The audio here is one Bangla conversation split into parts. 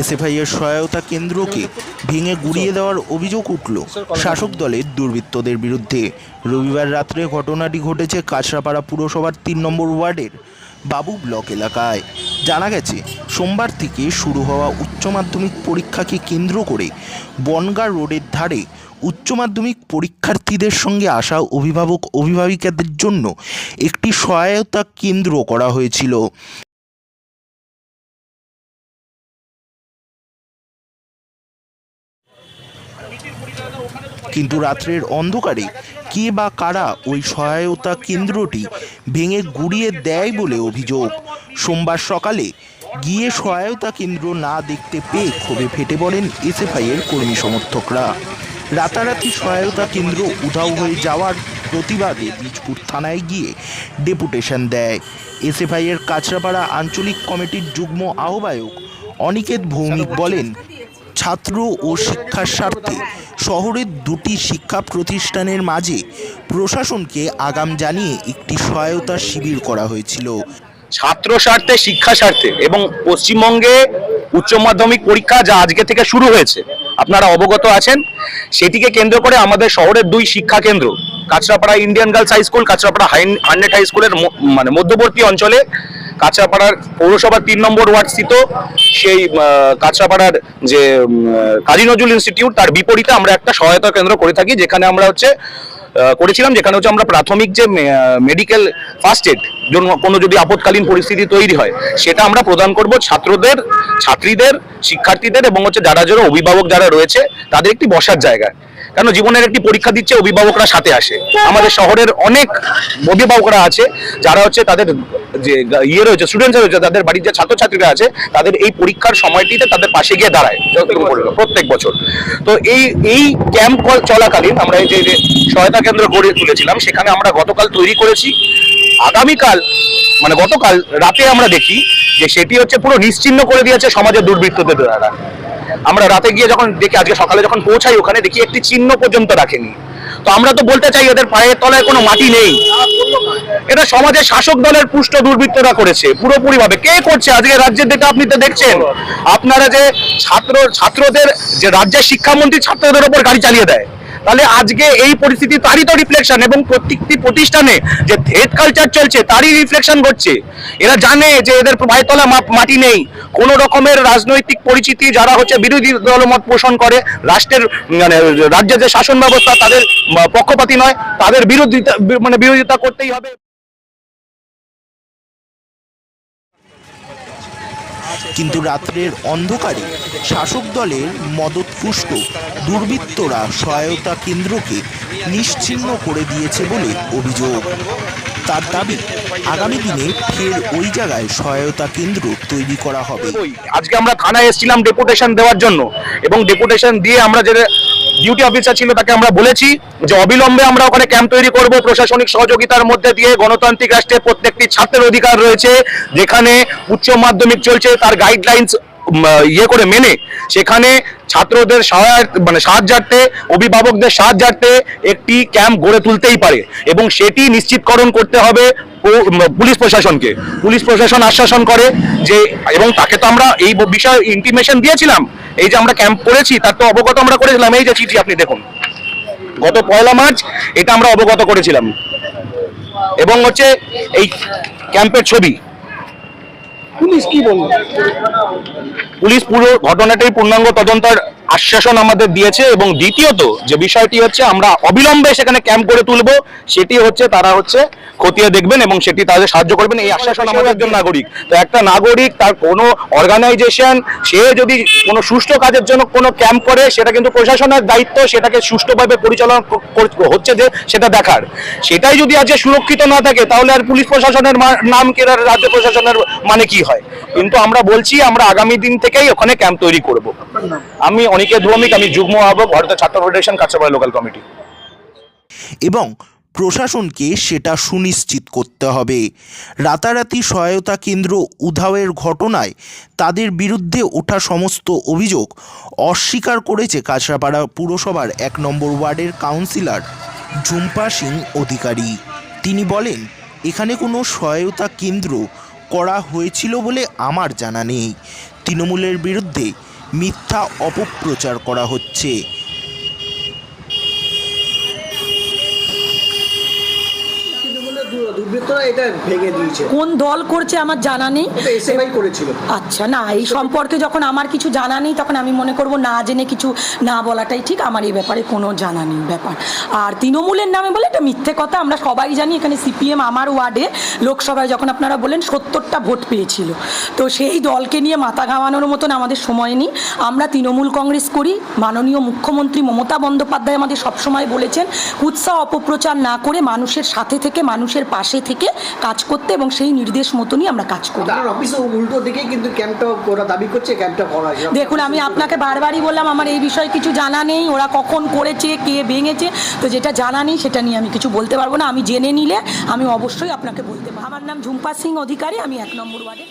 এসএফআই এর সহায়তা কেন্দ্রকে ভেঙে গুড়িয়ে দেওয়ার অভিযোগ উঠল শাসক দলের দুর্বৃত্তদের বিরুদ্ধে। রবিবার রাত্রে ঘটনাটি ঘটেছে কাঁচরাপাড়া পুরসভার তিন নম্বর ওয়ার্ডের বাবু ব্লক এলাকায়। জানা গেছে, সোমবার থেকে শুরু হওয়া উচ্চ মাধ্যমিক পরীক্ষাকে কেন্দ্র করে বনগাঁ রোডের ধারে উচ্চ মাধ্যমিক পরীক্ষার্থীদের সঙ্গে আসা অভিভাবক অভিভাবিকাদের জন্য একটি সহায়তা কেন্দ্র করা হয়েছিল। কিন্তু রাত্রের অন্ধকারে কে বা কারা ওই সহায়তা কেন্দ্রটি ভেঙে গুড়িয়ে দেয় বলে অভিযোগ। সোমবার সকালে গিয়ে সহায়তা কেন্দ্র না দেখতে পেয়ে ক্ষোভে ফেটে পড়েন এসএফআই এর কর্মী সমর্থকরা। রাতারাতি সহায়তা কেন্দ্র উধাও হয়ে যাওয়ার প্রতিবাদে বীজপুর থানায় গিয়ে ডেপুটেশন দেয়। এসএফআই এর কাঁচরাপাড়া আঞ্চলিক কমিটির যুগ্ম আহ্বায়ক অনিকেত ভৌমিক বলেন ছাত্র ও শিক্ষার স্বার্থে শহরের দুটি শিক্ষা প্রতিষ্ঠানের মাঝে প্রশাসনকে আগাম জানিয়ে একটি সহায়তা শিবির করা হয়েছিল। ছাত্র স্বার্থে, শিক্ষা স্বার্থে এবং পশ্চিমবঙ্গে উচ্চ মাধ্যমিক পরীক্ষা যা আজকে থেকে শুরু হয়েছে, আপনারা অবগত আছেন, সেটিকে কেন্দ্র করে আমাদের শহরের দুই শিক্ষা কেন্দ্র, Kanchrapara Indian girls high school, Kanchrapara hundred high স্কুলের মানে মধ্যবর্তী অঞ্চলে কাঁচরাপাড়ার পৌরসভার তিন নম্বর ওয়ার্ড স্থিত সেই আহ, কাঁচরাপাড়ার যে কাজী নজরুল ইনস্টিটিউট তার বিপরীতে আমরা একটা সহায়তা কেন্দ্র করে থাকি যেখানে আমরা হচ্ছে করেছিলাম যেখানে হচ্ছে আমরা প্রাথমিক যে মেডিকেল ফার্স্ট এড জন্য কোনো যদি আপৎকালীন পরিস্থিতি তৈরি হয় সেটা আমরা প্রদান করব ছাত্রদের ছাত্রীদের শিক্ষার্থীদের এবং হচ্ছে যারা যারা অভিভাবক যারা রয়েছে তাদের একটি বসার জায়গা। কেন জীবনের একটি পরীক্ষা দিচ্ছে অভিভাবকরা সাথে আসে। আমাদের শহরের অনেক অভিভাবকরা আছে যারা হচ্ছে তাদের যে ইয়ে রয়েছে স্টুডেন্টস রয়েছে তাদের বাড়ির যে ছাত্রছাত্রীরা আছে তাদের এই পরীক্ষার সময়টিতে তাদের পাশে গিয়ে দাঁড়ায় প্রত্যেক বছর। তো এই এই ক্যাম্প চলাকালীন আমরা এই যে সহায়তা কেন্দ্র গড়ে তুলেছিলাম সেখানে আমরা গতকাল তৈরি করেছি। আগামীকাল মানে গতকাল রাতে আমরা দেখি যে সেটি হচ্ছে পুরো নিশ্চিহ্ন করে দিয়েছে সমাজের দুর্বৃত্তদের দ্বারা। আমরা রাতে গিয়ে যখন দেখি আজকে সকালে যখন পৌঁছাই ওখানে দেখি একটি চিহ্ন পর্যন্ত রাখেনি। তো আমরা তো বলতে চাই এদের পায়ের তলায় কোনো মাটি নেই। এটা সমাজের শাসক দলের পুষ্ট দুর্বৃত্তরা করেছে পুরোপুরি ভাবে কে করছে? আজকে রাজ্যের দিকে আপনি তো দেখছেন, আপনারা যে ছাত্র ছাত্রদের যে রাজ্যের শিক্ষামন্ত্রী ছাত্রদের ওপর গাড়ি চালিয়ে দেয়। তাহলে আজকে এই পরিস্থিতি তারই তো রিফ্লেকশন এবং প্রত্যেকটি প্রতিষ্ঠানে যে থেট কালচার চলছে, তারই রিফ্লেকশন ঘটছে। এরা জানে যে এদের ভাইতলা মাটি নেই। কোন রকমের রাজনৈতিক পরিচিতি যারা হচ্ছে বিরোধী দলমত পোষণ করে, রাষ্ট্রের মানে রাজ্যের যে শাসন ব্যবস্থা, তাদের পক্ষপাতী নয়, তাদের বিরোধিতা মানে বিরোধিতা করতেই হবে। কিন্তু রাত্রের অন্ধকারে শাসক দলের মদতপুষ্ট দুর্বৃত্তরা সহায়তা কেন্দ্রকে নিশ্চিহ্ন করে দিয়েছে বলে অভিযোগ। তার দাবি, আগামী দিনে ফের ওই জায়গায় সহায়তা কেন্দ্র তৈরি করা হবে। আজকে আমরা থানায় এসেছিলাম ডেপুটেশন দেওয়ার জন্য এবং ডেপুটেশন দিয়ে আমরা যে ডিউটি অফিসার ছিল তাকে আমরা বলেছি যে অবিলম্বে আমরা ওখানে ক্যাম্প তৈরি করব। প্রশাসনিক সহযোগিতার মধ্যে দিয়ে গণতান্ত্রিক রাষ্ট্রে প্রত্যেকটি ছাত্রের অধিকার রয়েছে। যেখানে উচ্চ মাধ্যমিক চলছে তার গাইডলাইন্স ইয়ে করে মেনে। সেখানে ছাত্রদের সহায়ক মানে সাহায্যার্থে, অভিভাবকদের সাহায্যার্থে একটি ক্যাম্প গড়ে তুলতেই পারে এবং সেটি নিশ্চিতকরণ করতে হবে পুলিশ প্রশাসনকে। পুলিশ প্রশাসন আশ্বাসন করে যে, এবং তাকে তো আমরা এই বিষয়ে ইন্টিমেশন দিয়েছিলাম। এই যে আমরা ক্যাম্প করেছি তার তো অবগত আমরা করেছিলাম। এই যে চিঠি আপনি দেখুন। গত পয়লা মার্চ এটা আমরা অবগত করেছিলাম। এবং হচ্ছে এই ক্যাম্পের ছবি। পুলিশ কি বলল? পুলিশ পুরো ঘটনাটাই পূর্ণাঙ্গ তদন্তের আশ্বাসন আমাদের দিয়েছে এবং দ্বিতীয়ত যে বিষয়টি হচ্ছে আমরা অবিলম্বে সেখানে ক্যাম্প করে তুলব, সেটি হচ্ছে তারা হচ্ছে খতিয়ে দেখবেন এবং সেটি তাদের সাহায্য করবেন। এই আশ্বাসন আমাদের একজন নাগরিক। তো একটা নাগরিক তার কোনো অর্গানাইজেশন সে যদি কোনো সুষ্ঠু কাজের জন্য কোনো ক্যাম্প করে, সেটা কিন্তু প্রশাসনের দায়িত্ব, সেটাকে সুষ্ঠুভাবে পরিচালনা হচ্ছে যে সেটা দেখার। সেটাই যদি আজকে সুরক্ষিত না থাকে, তাহলে আর পুলিশ প্রশাসনের নাম কি রাজ্য প্রশাসনের মানে কি হয়? কিন্তু আমরা বলছি, আমরা আগামী দিন থেকেই ওখানে ক্যাম্প তৈরি করব। আমি আমি যুগ্ম ছাত্র ফেডারেশন লোকাল কমিটি এবং প্রশাসনকে সেটা সুনিশ্চিত করতে হবে। রাতারাতি সহায়তা কেন্দ্র উধাওয়ের ঘটনায় তাদের বিরুদ্ধে ওঠা সমস্ত অভিযোগ অস্বীকার করেছে কাছড়াপাড়া পুরসভার এক নম্বর ওয়ার্ডের কাউন্সিলর ঝুম্পা সিং অধিকারী। তিনি বলেন, এখানে কোনো সহায়তা কেন্দ্র করা হয়েছিল বলে আমার জানা নেই। তৃণমূলের বিরুদ্ধে মিথ্যা অপপ্রচার করা হচ্ছে তৃণমূলের দু- দুর্বৃত্তরা এটা ভেঙে দিয়েছে। কোন দল করছে আমার জানা নেই। এসএফআই করেছিল। আচ্ছা না এই সম্পর্কে যখন আমার কিছু জানা নেই তখন আমি মনে করব না জেনে কিছু না বলাটাই ঠিক আমার এই ব্যাপারে কোনো জানা নেই ব্যাপার। আর তৃণমূলের নামে বলে এটা মিথ্যে কথা আমরা সবাই জানি এখানে সিপিএম আমার ওয়ার্ডে লোকসভায় যখন আপনারা বলেন সত্তরটা ভোট পেয়েছিল। তো সেই দলকে নিয়ে মাথা ঘামানোর মতন আমাদের সময় নেই। আমরা তৃণমূল কংগ্রেস করি মাননীয় মুখ্যমন্ত্রী মমতা বন্দ্যোপাধ্যায় আমাদের সবসময় বলেছেন উৎসাহ অপপ্রচার না করে মানুষের সাথে থেকে মানুষের পাশে থেকে কাজ করতে এবং সেই নির্দেশ মতনই আমরা কাজ করি। উল্টো দিকে কিন্তু ক্যাম্পটা ওরা দাবি করছে ক্যাম্পটা করা দেখুন আমি আপনাকে বারবারই বললাম আমার এই বিষয়ে কিছু জানা নেই ওরা কখন করেছে কে ভেঙেছে তো যেটা জানা নেই সেটা নিয়ে আমি কিছু বলতে পারব না। আমি জেনে নিলে আমি অবশ্যই আপনাকে বলতে পারব। আমার নাম ঝুম্পা সিং অধিকারী আমি এক নম্বর ওয়ার্ডে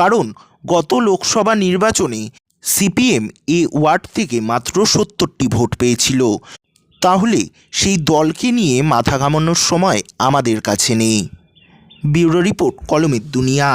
কারণ গত লোকসভা নির্বাচনে সিপিএম এ ওয়ার্ড থেকে মাত্র সত্তরটি ভোট পেয়েছিল। তাহলে সেই দলকে নিয়ে মাথা ঘামানোর সময় আমাদের কাছে নেই। ব্যুরো রিপোর্ট কলমের দুনিয়া।